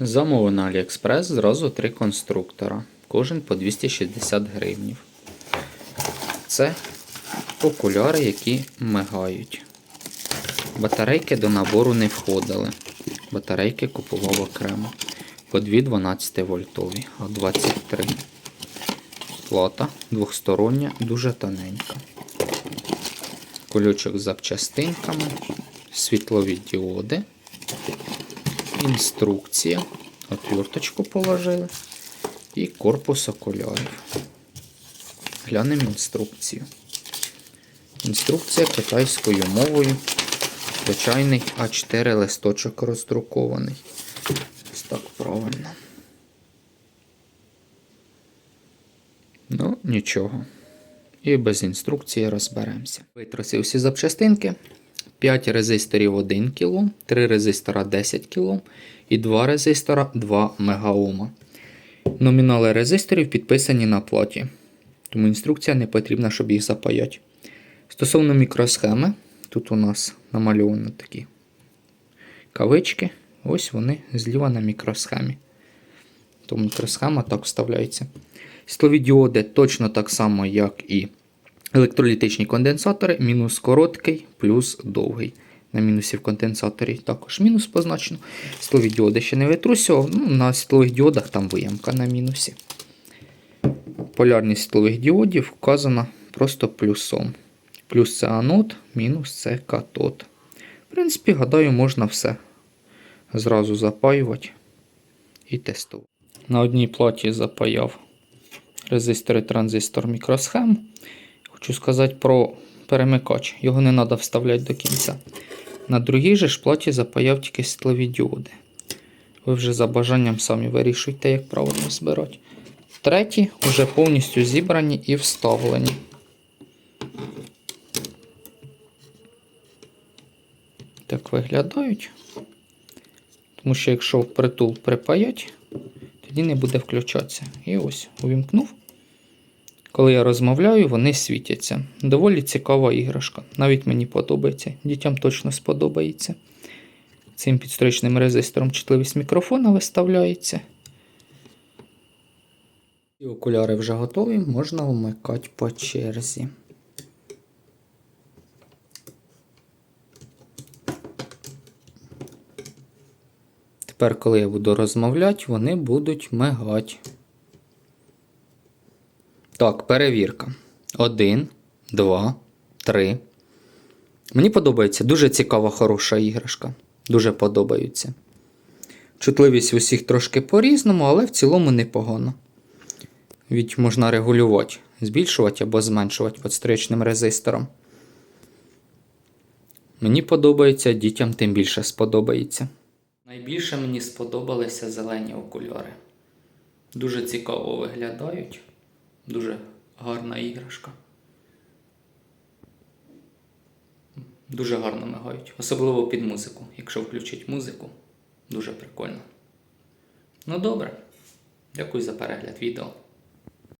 Замовив на AliExpress зразу три конструктора. Кожен по 260 гривнів. Це окуляри, які мигають. Батарейки до набору не входили. Батарейки купував окремо. По 2 12 вольтові, а 23. Плата двохстороння, дуже тоненька. Колючок з запчастинками, світлові діоди, інструкція. Отверточку положили. І корпус окулярів. Глянемо інструкцію. Інструкція китайською мовою. Звичайний А4 листочок роздрукований. Ось так правильно. Ну, нічого. І без інструкції розберемося. Витрусив всі запчастинки. 5 резисторів 1 кг, 3 резистора 10 кг і 2 резистора 2 мегаома. Номінали резисторів підписані на платі, тому інструкція не потрібна, щоб їх запаяти. Стосовно мікросхеми, тут у нас намальовані такі кавички. Ось вони зліва на мікросхемі. То мікросхема так вставляється. Світлові діоди точно так само, як і електролітичні конденсатори. Мінус короткий, плюс довгий. На мінусі в конденсаторі також мінус позначено. Світлові діоди ще не витрусював. Ну, на світлових діодах там виямка на мінусі. Полярність світлових діодів вказана просто плюсом. Плюс це анод, мінус це катод. В принципі, гадаю, можна все зразу запаювати і тестувати. На одній платі запаяв резистори транзистор мікросхем. Хочу сказати про перемикач. Його не треба вставляти до кінця. На другій же ж платі запаяв тільки світлові діоди. Ви вже за бажанням самі вирішуйте, як правильно збирати. Треті вже повністю зібрані і вставлені. Так виглядають. Тому що якщо впритул припаять, тоді не буде включатися. І ось увімкнув. Коли я розмовляю, вони світяться. Доволі цікава іграшка. Навіть мені подобається. Дітям точно сподобається. Цим підстрочним резистором чутливість мікрофона виставляється. І окуляри вже готові, можна вмикати по черзі. Тепер, коли я буду розмовляти, вони будуть мигати. Так, перевірка. Один, два, три. Мені подобається дуже цікава, хороша іграшка. Дуже подобаються. Чутливість усіх трошки по-різному, але в цілому непогано. Від можна регулювати, збільшувати або зменшувати підстричним резистором. Мені подобається, дітям тим більше сподобається. Найбільше мені сподобалися зелені окуляри. Дуже цікаво виглядають. Дуже гарна іграшка. Дуже гарно мигають. Особливо під музику. Якщо включить музику, дуже прикольно. Ну добре. Дякую за перегляд відео.